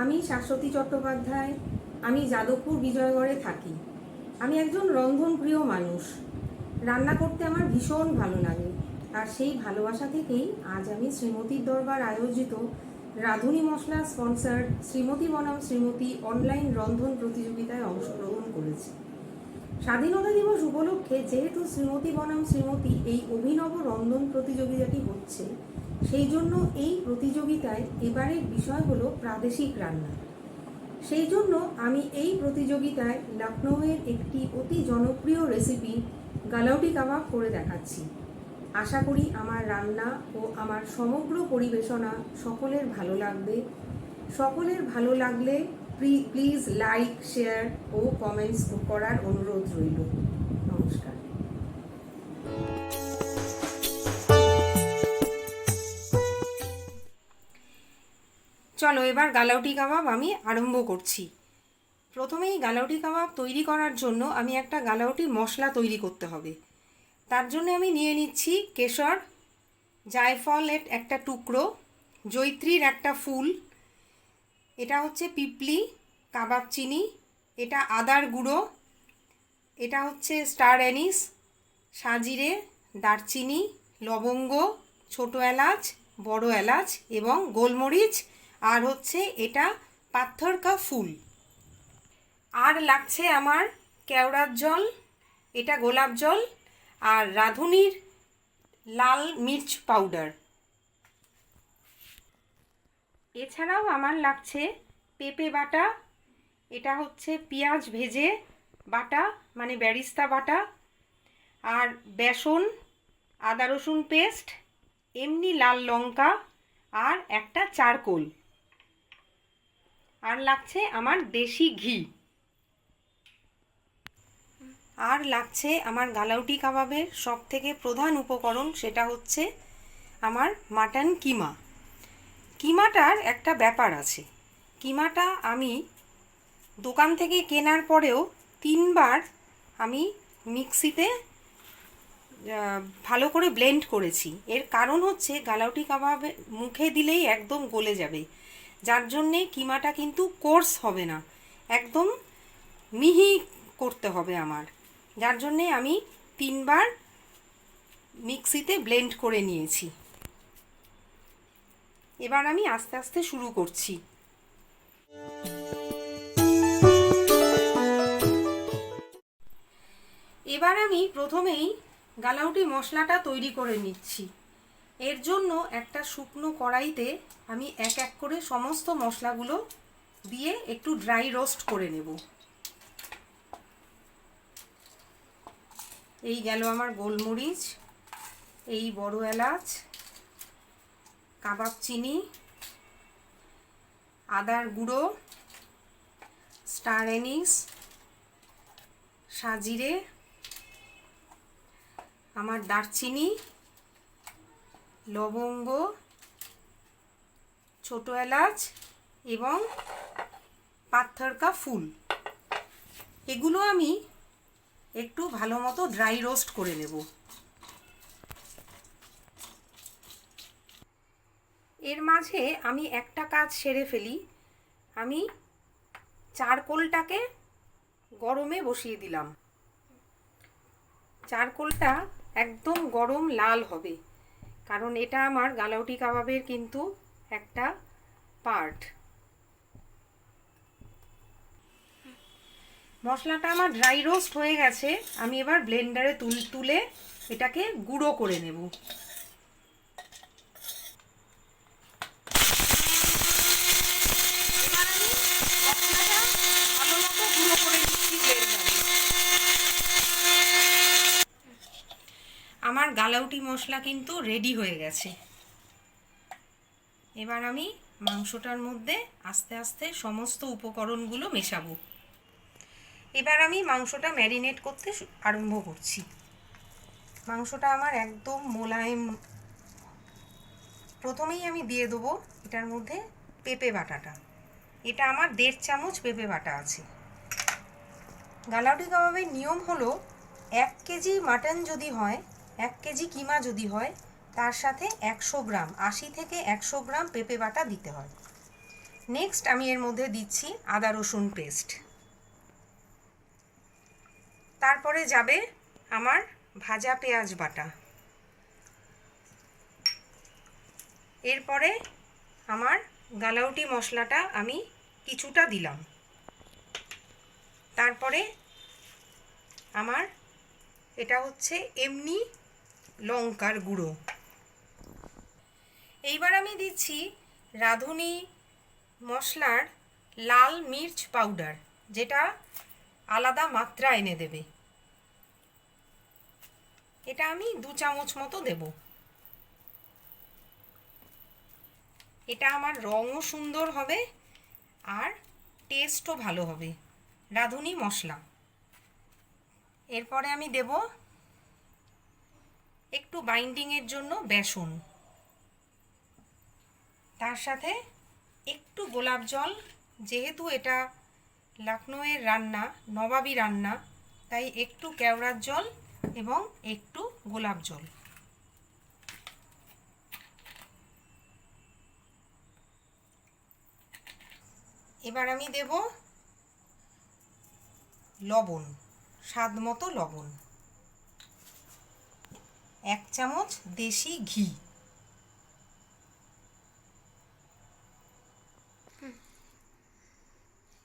আমি শাশ্বতী চট্টোপাধ্যায়, আমি যাদবপুর বিজয়গড়ে থাকি। আমি একজন রন্ধনপ্রিয় মানুষ। রান্না করতে আমার ভীষণ ভালো লাগে। আর সেই ভালোবাসা থেকেই আজ আমি শ্রীমতীর দরবার আয়োজিত রাঁধুনি মশলা স্পন্সার শ্রীমতী বনাম শ্রীমতী অনলাইন রন্ধন প্রতিযোগিতায় অংশগ্রহণ করেছি। স্বাধীনতা দিবস উপলক্ষে যেহেতু শ্রীমতী বনাম শ্রীমতী এই অভিনব রন্ধন প্রতিযোগিতাটি হচ্ছে সেই জন্য এই প্রতিযোগিতায় এবারের বিষয় হলো প্রাদেশিক রান্না। সেই জন্য আমি এই প্রতিযোগিতায় লখনৌয়ের একটি অতি জনপ্রিয় রেসিপি গালাউটি কাবাব করে দেখাচ্ছি। আশা করি আমার রান্না ও আমার সমগ্র পরিবেশনা সকলের ভালো লাগবে। সকলের ভালো লাগলে প্লিজ লাইক শেয়ার ও কমেন্টস করার অনুরোধ রইল। নমস্কার। চলো এবার গালাউটি কাবাব আমি আরম্ভ করছি। প্রথমেই গালাউটি কাবাব তৈরি করার জন্য আমি একটা গালাউটি মশলা তৈরি করতে হবে। তার জন্য আমি নিয়ে নিচ্ছি কেশর জায়ফলের একটা টুকরো জৈত্রীর একটা ফুল, এটা হচ্ছে পিপলি, কাবাব চিনি, এটা আদার গুঁড়ো, এটা হচ্ছে স্টার অ্যানিস, সাজিরে, দারচিনি, লবঙ্গ, ছোটো এলাচ, বড় এলাচ এবং গোলমরিচ আর হচ্ছে এটা পাথর কা ফুল। আর লাগছে আমার কেওড়ার জল, এটা গোলাপ জল আর রাঁধুনির লাল মির্চ পাউডার। এছাড়াও আমার লাগছে পেঁপে বাটা, এটা হচ্ছে পেঁয়াজ ভেজে বাটা মানে ব্যারিস্তা বাটা আর বেসন, আদা রসুন পেস্ট, এমনি লাল লঙ্কা আর একটা চারকোল। আর লাগছে আমার দেশি ঘি। আর লাগছে আমার গালাউটি কাবাবের সব থেকে প্রধান উপকরণ, সেটা হচ্ছে আমার মাটন কিমা। কিমাটার একটা ব্যাপার আছে। কিমাটা আমি দোকান থেকে কেনার পরেও তিনবার আমি মিক্সিতে ভালো করে ব্লেন্ড করেছি। এর কারণ হচ্ছে গালাউটি কাবাবে মুখে দিলেই একদম গলে যাবে। যার জন্যে কিমাটা কিন্তু কোর্স হবে না। একদম মিহি করতে হবে আমার। যার জন্যে আমি তিনবার মিক্সিতে ব্লেন্ড করে নিয়েছি। এবার আমি আস্তে আস্তে শুরু করছি। এবার আমি প্রথমেই গালাউটি মশলাটা তৈরি করে নিচ্ছি। এর জন্য একটা শুকনো কড়াইতে আমি এক এক করে সমস্ত মশলাগুলো দিয়ে একটু ড্রাই রোস্ট করে নেব। এই গেল আমার গোলমরিচ, এই বড় এলাচ, কাবাব চিনি, আদার গুঁড়ো, স্টার এনিস সাজিরে, আমার দারচিনি লবঙ্গ, ছোট এলাচ এবং পাথরকা ফুল। এগুলো আমি একটু ভালো মতো ড্রাই রোস্ট করে নেব। এর মাঝে আমি একটা কাজ সেরে ফেলি। আমি চারকোলটাকে গরমে বসিয়ে দিলাম। চারকোলটা একদম গরম লাল হবে। কারণ এটা আমার গালাউটি কাবাবের কিন্তু একটা পার্ট মশলাটা আমার ড্রাই রোস্ট হয়ে গেছে, আমি এবার ব্লেন্ডারে তুল, তুলে এটাকে গুঁড়ো করে নেব। আমার গালাউটি মশলা কিন্তু রেডি হয়ে গেছে। এবার আমি মাংসটার মধ্যে আস্তে আস্তে সমস্ত উপকরণগুলো মেশাবো। এবার আমি মাংসটা ম্যারিনেট করতে আরম্ভ করছি। মাংসটা আমার একদম মোলায়েম প্রথমেই আমি দিয়ে দেবো এটার মধ্যে পেঁপে বাটাটা। এটা আমার দেড় চামচ পেঁপে বাটা আছে। গালাউটি কাবাবের নিয়ম হলো, এক কেজি মাটন যদি হয় এক কেজি কিমা যদি হয়, তার সাথে একশো গ্রাম, আশি থেকে একশো গ্রাম পেঁপে বাটা দিতে হয়। নেক্সট আমি এর মধ্যে দিচ্ছি আদা রসুন পেস্ট তারপরে যাবে আমার ভাজা পেঁয়াজ বাটা। এরপরে আমার গালাউটি মশলাটা আমি কিছুটা দিলাম। তারপরে আমার, এটা হচ্ছে এমনি লঙ্কার গুঁড়ো। এইবার আমি দিচ্ছি রাঁধুনি মশলার লাল মির্চ পাউডার, যেটা আলাদা মাত্রা এনে দেবে। এটা আমি দু চামচ মতো দেব। এটা আমার রঙও সুন্দর হবে আর টেস্টও ভালো হবে। রাঁধুনি মশলা। এরপরে আমি দেব একটু বাইন্ডিংয়ের জন্য বেসন। তার সাথে একটু গোলাপ জল, যেহেতু এটা লখনৌয়ের রান্না, নবাবি রান্না, তাই একটু কেওড়ার জল এবং একটু গোলাপ জল। এবার আমি দেব লবণ স্বাদ মতো লবণ। এক চামচ দেশি ঘি।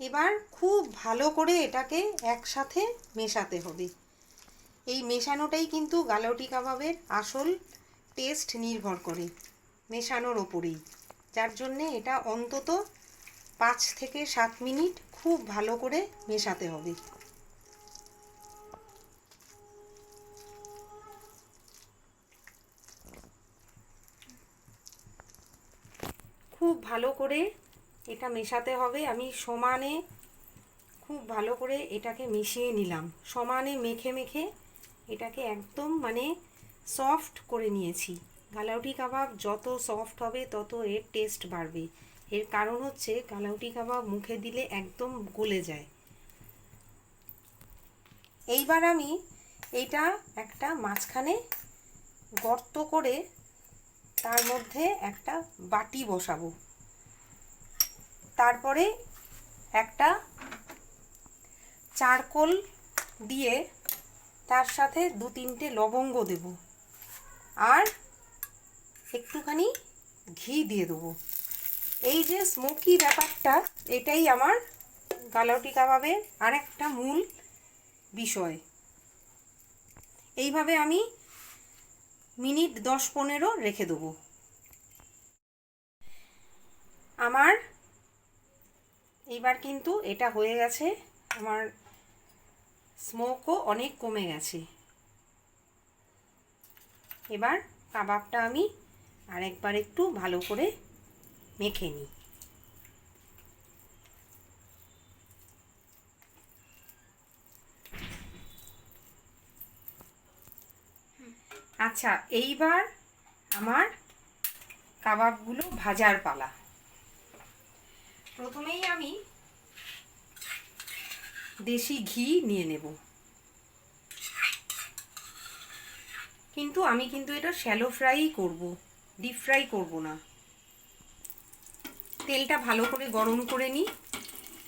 এবার খুব ভালো করে এটাকে একসাথে মেশাতে হবে। এই মেশানোটাই কিন্তু গালৌটি কাবাবের আসল টেস্ট নির্ভর করে মেশানোর ওপরেই। যার জন্যে এটা অন্তত পাঁচ থেকে সাত মিনিট খুব ভালো করে মেশাতে হবে। খুব ভালো করে এটা মেশাতে হবে। আমি সমানে খুব ভালো করে এটাকে মিশিয়ে নিলাম। সমানে মেখে মেখে এটাকে একদম মানে সফট করে নিয়েছি। গালাউটি কাবাব যত সফট হবে তত এর টেস্ট বাড়বে। এর কারণ হচ্ছে গালাউটি কাবাব মুখে দিলে একদম গলে যায়। এইবার আমি এটা একটা মাঝখানে গর্ত করে তার মধ্যে একটা বাটি বসাবো। তারপরে একটা চারকোল দিয়ে তার সাথে দু তিনটে লবঙ্গ দেব। আর একটুখানি ঘি দিয়ে দেবো। এই যে স্মোকি ব্যাপারটা, এটাই আমার গালাউটি কাবাবের আর একটা মূল বিষয়। এইভাবে আমি মিনিট দশ পনেরো রেখে দেব। আমার এইবার কিন্তু এটা হয়ে গেছে। আমার স্মোকও অনেক কমে গেছে। এবার কাবাবটা আমি আরেকবার একটু ভালো করে মেখে নিই। আচ্ছা এইবার আমার কাবাবগুলো ভাজার পালা। প্রথমেই আমি দেশি ঘি নিয়ে নেব। কিন্তু আমি কিন্তু এটা শ্যালো ফ্রাই করব ডিপ ফ্রাই করব না। তেলটা ভালো করে গরম করে নিই।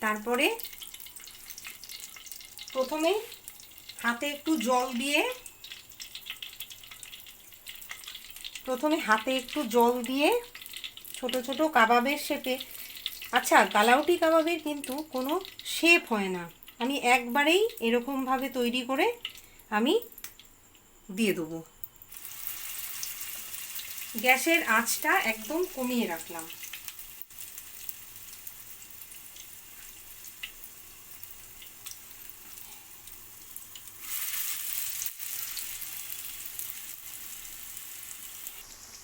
তারপরে প্রথমে হাতে একটু জল দিয়ে প্রথমে হাতে একটু জল দিয়ে ছোট ছোট কাবাবের শেপে আচ্ছা গালাউটি কাবাবের কিন্তু কোনো শেপ হয় না। আমি একবারেই এরকমভাবে তৈরি করে আমি দিয়ে দেবো। গ্যাসের আঁচটা একদম কমিয়ে রাখলাম।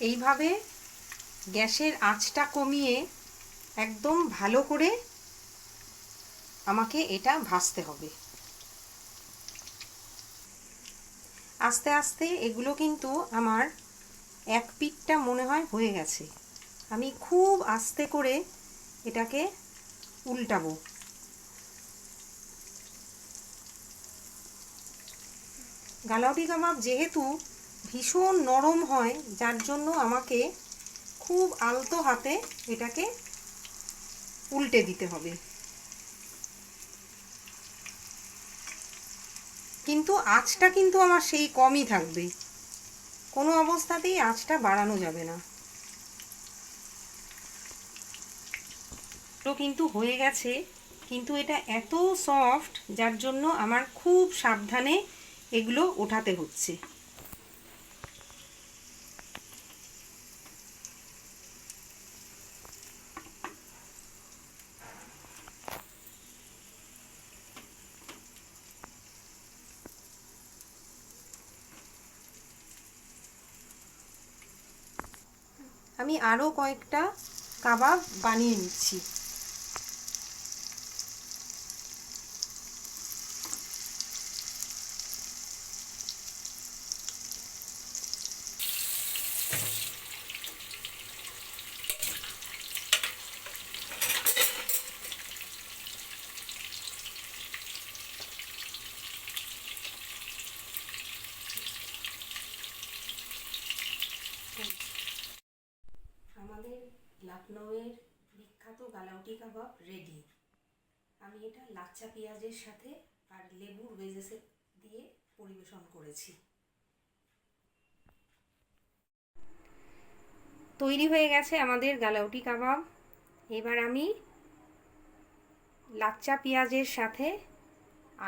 এইভাবে গ্যাসের আঁচটা কমিয়ে একদম ভালো করে আমাকে এটা ভাজতে হবে। আস্তে আস্তে এগুলো কিন্তু আমার এক পিঠটা মনে হয় হয়ে গেছে। আমি খুব আস্তে করে এটাকে উল্টাবো। গালাউটি কাবাব যেহেতু ভীষণ নরম হয়, যার জন্য আমাকে খুব আলতো হাতে এটাকে উল্টে দিতে হবে। কিন্তু আঁচটা কিন্তু আমার সেই কমই থাকবে। কোনো অবস্থাতেই আঁচটা বাড়ানো যাবে না। তো কিন্তু হয়ে গেছে, কিন্তু এটা এত সফট যার জন্য আমার খুব সাবধানে এগুলো ওঠাতে হচ্ছে। আমি আরও কয়েকটা কাবাব বানিয়ে নিচ্ছি। আমাদের লখনৌয়ের বিখ্যাত গালাউটি কাবাব রেডি। আমি এটা লাচ্চা পেঁয়াজের সাথে আর লেবুর ভেজেসে দিয়ে পরিবেশন করেছি। তৈরি হয়ে গেছে আমাদের গালাউটি কাবাব। এবার আমি লাচ্চা পেঁয়াজের সাথে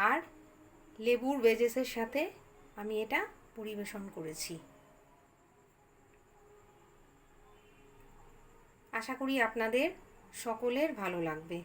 আর লেবুর ভেজেসের সাথে আমি এটা পরিবেশন করেছি। আশা করি আপনাদের সকলের ভালো লাগবে।